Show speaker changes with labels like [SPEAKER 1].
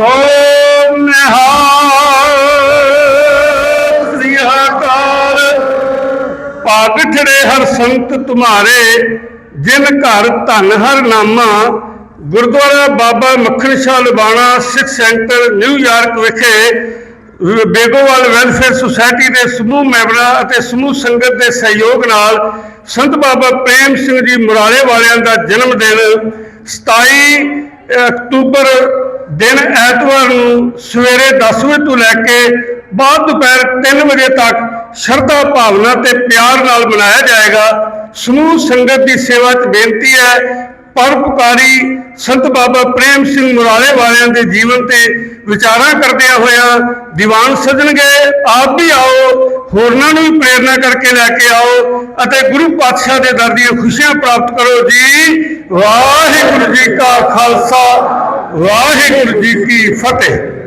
[SPEAKER 1] ਸੋ ਨਿਹਾਲ ਸ੍ਰੀ ਅਕਾਲ ਭਾਗ ਠੜੇ ਹਰ ਸੰਤ ਤੁਮਾਰੇ, ਜਿਨ ਘਰ ਧਨ ਹਰ ਨਾਮਾ। Gurdwara Baba Makhan Shah Lubana, Sikh centre New York ਵਿਖੇ ਬੇਗੋਵਾਲ ਵੈਲਫੇਅਰ ਸੁਸਾਇਟੀ ਦੇ ਸਮੂਹ ਮੈਂਬਰਾਂ ਅਤੇ ਸਮੂਹ ਸੰਗਤ ਦੇ ਸਹਿਯੋਗ ਨਾਲ ਸੰਤ ਬਾਬਾ ਪ੍ਰੇਮ ਸਿੰਘ ਜੀ ਮੁਰਾਰੇ ਵਾਲਿਆਂ ਦਾ ਜਨਮ ਦਿਨ 27 ਅਕਤੂਬਰ ਦਿਨ ਐਤਵਾਰ ਨੂੰ ਸਵੇਰੇ 10 ਵਜੇ ਤੋਂ ਲੈ ਕੇ ਬਾਅਦ ਦੁਪਹਿਰ 3 ਵਜੇ ਤੱਕ ਸ਼ਰਧਾ ਭਾਵਨਾ ਤੇ ਪਿਆਰ ਨਾਲ ਮਨਾਇਆ ਜਾਏਗਾ। ਸਮੂਹ ਸੰਗਤ ਦੀ ਸੇਵਾ 'ਚ ਬੇਨਤੀ ਹੈ, ਪਰਉਪਕਾਰੀ ਸੰਤ ਬਾਬਾ ਪ੍ਰੇਮ ਸਿੰਘ ਮੁਰਾਲੇ ਵਾਲਿਆਂ ਦੇ ਜੀਵਨ ਤੇ ਵਿਚਾਰਾਂ ਕਰਦਿਆਂ ਹੋਇਆਂ ਦੀਵਾਨ ਸਜਣਗੇ। ਆਪ ਵੀ ਆਓ, ਹੋਰਨਾਂ ਨੂੰ ਵੀ ਪ੍ਰੇਰਨਾ ਕਰਕੇ ਲੈ ਕੇ ਆਓ ਅਤੇ ਗੁਰੂ ਪਾਤਸ਼ਾਹ ਦੇ ਦਰ ਦੀਆਂ ਖੁਸ਼ੀਆਂ ਪ੍ਰਾਪਤ ਕਰੋ ਜੀ। ਵਾਹਿਗੁਰੂ ਜੀ ਕਾ ਖਾਲਸਾ। ਵਾਹਿਗੁਰੂ ਜੀ ਕੀ ਫਤਿਹ।